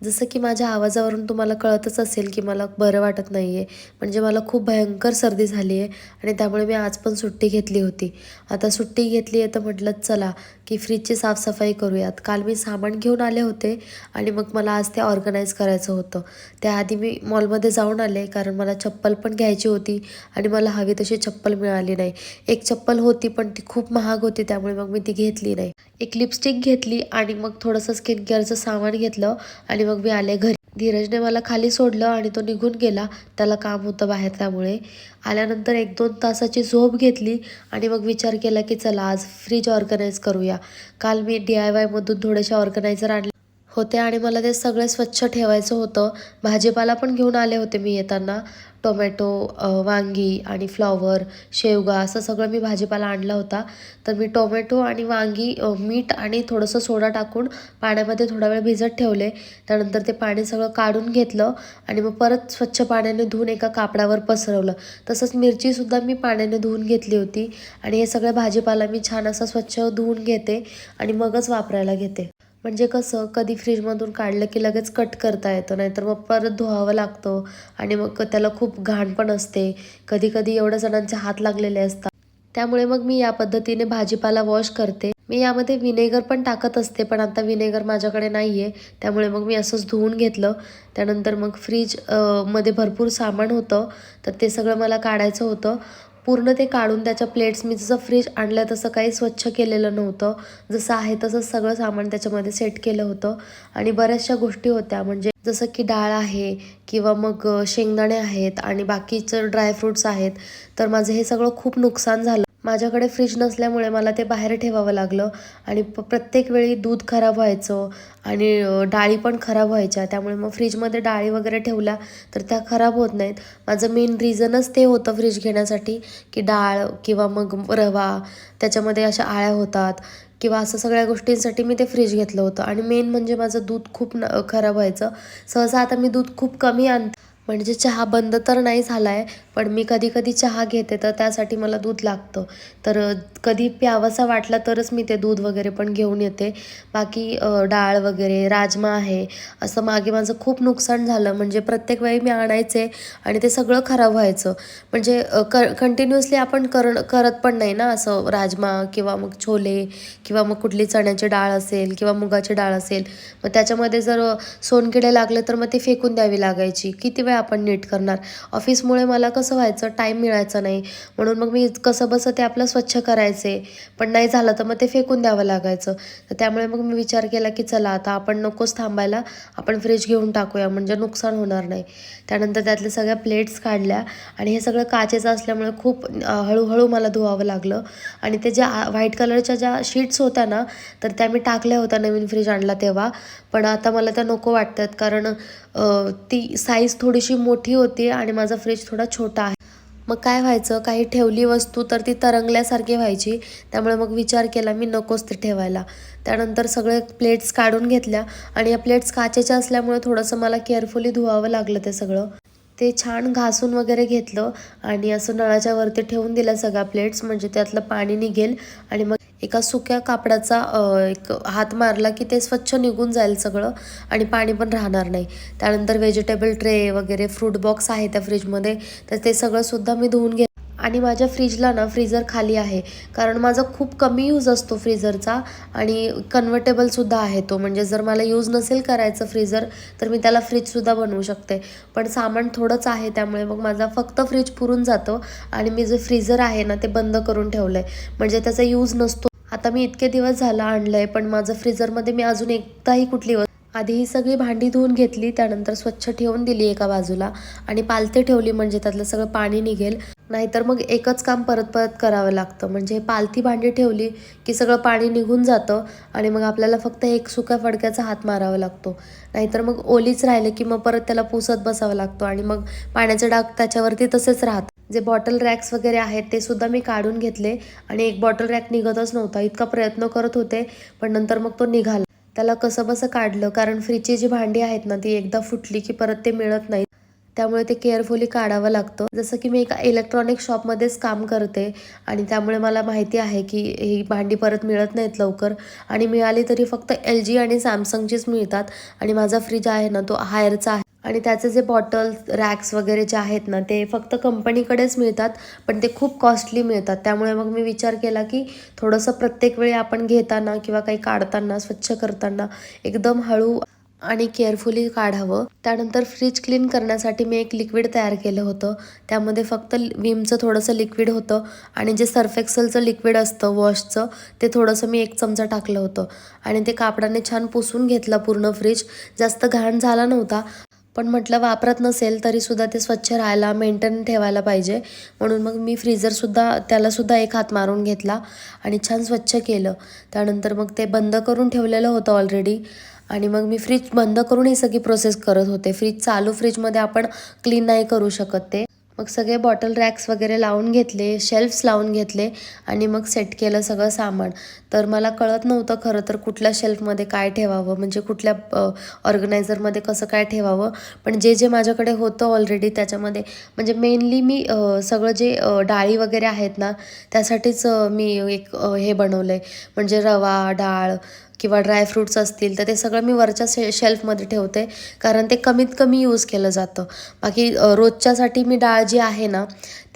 जसं की माझ्या आवाजावरून तुम्हाला कळतच असेल की मला बरं वाटत नाही आहे म्हणजे मला खूप भयंकर सर्दी झाली आहे आणि त्यामुळे मी आज पण सुट्टी घेतली होती. आता सुट्टी घेतली आहे तर म्हटलं चला की फ्रीजची साफसफाई करूयात. काल मी सामान घेऊन आले होते आणि मग मला आज ते ऑर्गनाईज करायचं होतं. त्याआधी मी मॉलमध्ये जाऊन आले कारण मला चप्पल पण घ्यायची होती आणि मला हवी तशी चप्पल मिळाली नाही. एक चप्पल होती पण ती खूप महाग होती त्यामुळे मग मी ती घेतली नाही. एक लिपस्टिक घेतली आणि मग थोडंसं स्किन केअरचं सामान घेतलं आणि मग मी आले घरी. धीरजने मला खाली सोडलं आणि तो निघून गेला. त्याला काम होतं बाहेर त्यामुळे. आल्यानंतर एक दोन तासाची झोप घेतली आणि मग विचार केला की चला आज फ्रीज ऑर्गनाईज करूया. काल मी डी आय वायमधून थोडेसे ऑर्गनायझर आणले होते आणि मला ते सगळे स्वच्छ ठेवायचं होतं. भाजीपाला पण घेऊन आले होते मी येताना. टोमॅटो वांगी आणि फ्लॉवर शेवगा असं सगळं मी भाजीपाला आणला होता. तर मी टोमॅटो आणि वांगी मीठ आणि थोडंसं सोडा टाकून पाण्यामध्ये थोडा वेळ भिजत ठेवले. त्यानंतर ते पाणी सगळं काढून घेतलं आणि मग परत स्वच्छ पाण्याने धुवून एका कापडावर पसरवलं. तसंच मिरचीसुद्धा मी पाण्याने धुवून घेतली होती आणि हे सगळं भाजीपाला मी छान असं स्वच्छ धुवून घेते आणि मगच वापरायला घेते. म्हणजे कसं कधी फ्रीजमधून काढलं की लगेच कट करता येतं नाहीतर मग परत धुवावं लागतं आणि मग त्याला खूप घाण पण असते. कधी कधी एवढ्या जणांचे हात लागलेले असतात. त्यामुळे मग मी या पद्धतीने भाजीपाला वॉश करते. मी यामध्ये विनेगर पण टाकत असते पण आता विनेगर माझ्याकडे नाही आहे त्यामुळे मग मी असंच धुवून घेतलं. त्यानंतर मग फ्रीजमध्ये भरपूर सामान होतं. तर ते सगळं मला काढायचं होतं. पूर्ण ते काढून त्याच्या प्लेट्स मी जसं फ्रीज आणलं तसं काही स्वच्छ केलेलं नव्हतं. जसं आहे तसंच सगळं सामान त्याच्यामध्ये सेट केलं होतं. आणि बऱ्याचशा गोष्टी होत्या. म्हणजे जसं की डाळ आहे किंवा मग शेंगदाणे आहेत आणि बाकीचं ड्रायफ्रूट्स आहेत. तर माझं हे सगळं खूप नुकसान झालं. माझ्याकडे फ्रीज नसल्यामुळे मला ते बाहेर ठेवावं लागलं. आणि प प्रत्येक वेळी दूध खराब व्हायचं आणि डाळी पण खराब व्हायच्या. त्यामुळे मग फ्रीजमध्ये डाळी वगैरे ठेवल्या तर त्या खराब होत नाहीत. माझं मेन रिझनच ते होतं फ्रीज घेण्यासाठी की डाळ किंवा मग रवा त्याच्यामध्ये अशा आळ्या होतात किंवा असं सगळ्या गोष्टींसाठी मी ते फ्रीज घेतलं होतं. आणि मेन म्हणजे माझं दूध खूप न खराब व्हायचं. सहसा आता मी दूध खूप कमी आणते. म्हणजे चहा बंद तर नाही झाला आहे पण मी कधी कधी चहा घेते तर त्यासाठी मला दूध लागतं. तर कधी प्यावासा वाटला तरच मी ते दूध वगैरे पण घेऊन येते. बाकी डाळ वगैरे राजमा आहे असं मागे माझं खूप नुकसान झालं. म्हणजे प्रत्येक वेळी मी आणायचे आणि ते सगळं खराब व्हायचं. म्हणजे क कंटिन्युअसली आपण करण करत पण नाही ना असं राजमा किंवा मग छोले किंवा मग कुठली चण्याची डाळ असेल किंवा मुगाची डाळ असेल मग त्याच्यामध्ये जर सोनकिडे लागले तर मग ते फेकून द्यावी लागायची. किती वेळा आपण नीट करणार. ऑफिसमुळे मला कसं व्हायचं? टाईम मिळायचा नाही. म्हणून मग मी कसं बसं ते आपलं स्वच्छ करायचे. पण नाही झालं तर मग ते फेकून द्यावं लागायचं. तर त्यामुळे मग मी विचार केला की चला आता आपण नकोच थांबायला. आपण फ्रीज घेऊन टाकूया. म्हणजे नुकसान होणार नाही. त्यानंतर त्यातल्या सगळ्या प्लेट्स काढल्या. आणि हे सगळं काचेचं असल्यामुळे खूप हळूहळू मला धुवावं लागलं. आणि ते ज्या व्हाईट कलरच्या ज्या शीट्स होत्या ना तर त्या मी टाकल्या होत्या नवीन फ्रीज आणला तेव्हा. पण आता मला त्या नको वाटतात. कारण ती साईज थोडीशी मोठी होती आणि माझा फ्रीज थोडा छोटा आहे. मग काय व्हायचं? काही ठेवली वस्तू तर ती तरंगल्यासारखी व्हायची. त्यामुळे मग विचार केला मी नकोच ते ठेवायला. त्यानंतर सगळे प्लेट्स काढून घेतल्या आणि या प्लेट्स काचेच्या असल्यामुळे थोडंसं मला केअरफुली धुवावं लागलं ते सगळं. ते छान घासून वगैरे घेतलं आणि असं नळाच्या वरती ठेवून दिल्या सगळ्या प्लेट्स म्हणजे त्यातलं पाणी निघेल आणि मग एका सुक्या कापडाचा एक हात मारला की ते स्वच्छ निघून जाईल सगळं आणि पाणी पण राहणार नाही. त्यानंतर व्हेजिटेबल ट्रे वगैरे फ्रूट बॉक्स आहे त्या फ्रीजमध्ये तर ते सगळंसुद्धा मी धुवून घे आणि माझ्या फ्रीजला ना फ्रीजर खाली आहे. कारण माझा खूप कमी यूज असतो फ्रीजरचा आणि कन्व्हर्टेबलसुद्धा आहे तो. म्हणजे जर मला यूज नसेल करायचं फ्रीजर तर मी त्याला फ्रीजसुद्धा बनवू शकते. पण सामान थोडंच आहे त्यामुळे मग माझा फक्त फ्रीज पुरून जातो आणि मी जे फ्रीजर आहे ना ते बंद करून ठेवलं आहे म्हणजे त्याचा यूज नसतो आता मी इतके दिवस झालं आणलं आहे पण माझं फ्रीजरमध्ये मी अजून एकदाही कुठली आधी ही सगळी भांडी धुवून घेतली त्यानंतर स्वच्छ ठेवून दिली एका बाजूला आणि पालते ठेवली म्हणजे त्यातलं सगळं पाणी निघेल. नाहीतर मग एकच काम परत परत करावं लागतं. म्हणजे पालथी भांडी ठेवली की सगळं पाणी निघून जातं आणि मग आपल्याला फक्त एक सुक्या फडक्याचा हात मारावा लागतो. नाहीतर मग ओलीच राहिले की मग परत त्याला पुसत बसावं लागतो आणि मग पाण्याचे डाग त्याच्यावरती तसेच राहतात. जे बॉटल रॅक्स वगैरे आहेत ते सुद्धा मी काढून घेतले आणि एक बॉटल रॅक निघतच नव्हता. इतका प्रयत्न करत होते पण नंतर मग तो निघाला. त्याला कसं बसं काढलं कारण फ्रीजची जी भांडी आहेत ना ती एकदा फुटली की परत ते मिळत नाही. त्यामुळे ते केअरफुली काढावं लागतं. जसं की मी एका इलेक्ट्रॉनिक शॉपमध्येच काम करते आणि त्यामुळे मला माहिती आहे की ही भांडी परत मिळत नाहीत लवकर आणि मिळाली तरी फक्त एल जी आणि सॅमसंगचीच मिळतात आणि माझा फ्रीज आहे ना तो हायरचा आहे. आणि त्याचे जे बॉटल्स रॅक्स वगैरे जे आहेत ना ते फक्त कंपनीकडेच मिळतात पण ते खूप कॉस्टली मिळतात. त्यामुळे मग मी विचार केला की थोडंसं प्रत्येक वेळी आपण घेताना किंवा काही काढताना स्वच्छ करताना एकदम हळू आणि केअरफुली काढावं. त्यानंतर फ्रीज क्लीन करण्यासाठी मी एक लिक्विड तयार केलं होतं. त्यामध्ये फक्त विमचं थोडंसं लिक्विड होतं आणि जे सर्फेक्सलचं लिक्विड असतं वॉशचं ते थोडंसं मी एक चमचा टाकलं होतं. आणि ते कापडाने छान पुसून घेतलं पूर्ण फ्रीज जास्त घाण झाला नव्हता पण म्हटलं वापरत नसेल तरीसुद्धा ते स्वच्छ राहायला मेंटेन ठेवायला पाहिजे. म्हणून मग मी फ्रीजरसुद्धा त्यालासुद्धा एक हात मारून घेतला आणि छान स्वच्छ केलं. त्यानंतर मग ते बंद करून ठेवलेलं होतं ऑलरेडी आणि मग मी फ्रीज बंद करून ही सगळी प्रोसेस करत होते. फ्रीज चालू फ्रीजमध्ये आपण क्लीन नाही करू शकत ते. मग सगळे बॉटल रॅक्स वगैरे लावून घेतले शेल्फ्स लावून घेतले आणि मग सेट केलं सगळं सामान. तर मला कळत नव्हतं खरं तर कुठल्या शेल्फमध्ये काय ठेवावं म्हणजे कुठल्या ऑर्गनायझरमध्ये कसं काय ठेवावं. पण जे जे माझ्याकडे होतं ऑलरेडी त्याच्यामध्ये म्हणजे मेनली मी सगळं जे डाळी वगैरे आहेत ना त्यासाठीच मी एक हे बनवलं आहे म्हणजे रवा डाळ किंवा ड्रायफ्रूट्स असतील तर ते सगळं मी वरच्या शे शेल्फमध्ये ठेवते. कारण ते कमीत कमी यूज केलं जातं. बाकी रोजच्यासाठी मी डाळ जी आहे ना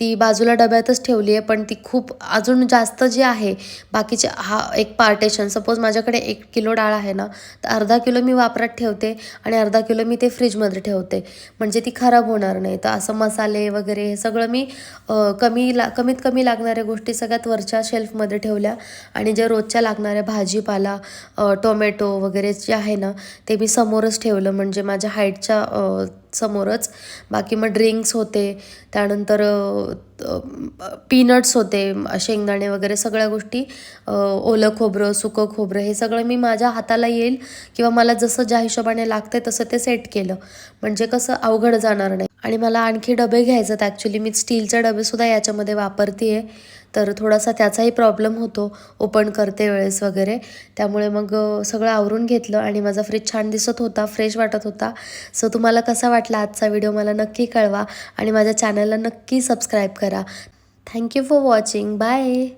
ती बाजूला डब्यातच ठेवली आहे पण ती खूप अजून जास्त जी आहे बाकीचे हा एक पार्टेशन सपोज माझ्याकडे एक किलो डाळ आहे ना तर अर्धा किलो मी वापरात ठेवते आणि अर्धा किलो मी ते फ्रीजमध्ये ठेवते. म्हणजे ती खराब होणार नाही. तर असं मसाले वगैरे हे सगळं मी कमी ला कमीत कमी लागणाऱ्या गोष्टी सगळ्यात वरच्या शेल्फमध्ये ठेवल्या. आणि ज्या रोजच्या लागणाऱ्या भाजीपाला टोमॅटो वगैरे जे आहे ना ते मी समोरच ठेवलं. म्हणजे माझ्या हाईटच्या समोरच. बाकी मग ड्रिंक्स होते. त्यानंतर पीनट्स होते शेंगदाणे वगैरे सगळ्या गोष्टी. ओलं खोबरं सुकं खोबरं हे सगळं मी माझ्या हाताला येईल. किंवा मला जसं ज्या हिशोबाने लागते तसं ते सेट केलं. म्हणजे कसं अवघड जाणार नाही. आणि मला आणखी डबे घ्यायचे ॲक्च्युली मी स्टीलचे डबेसुद्धा याच्यामध्ये वापरते आहे तर थोडासा त्याचाही प्रॉब्लेम होतो. ओपन करते वेळेस वगैरे. त्यामुळे मग सगळं आवरून घेतलं आणि माझा फ्रीज छान दिसत होता फ्रेश वाटत होता. सो तुम्हाला कसा वाटला आजचा व्हिडिओ मला नक्की कळवा आणि माझ्या चॅनलला नक्की सबस्क्राईब करा. Thank you for watching bye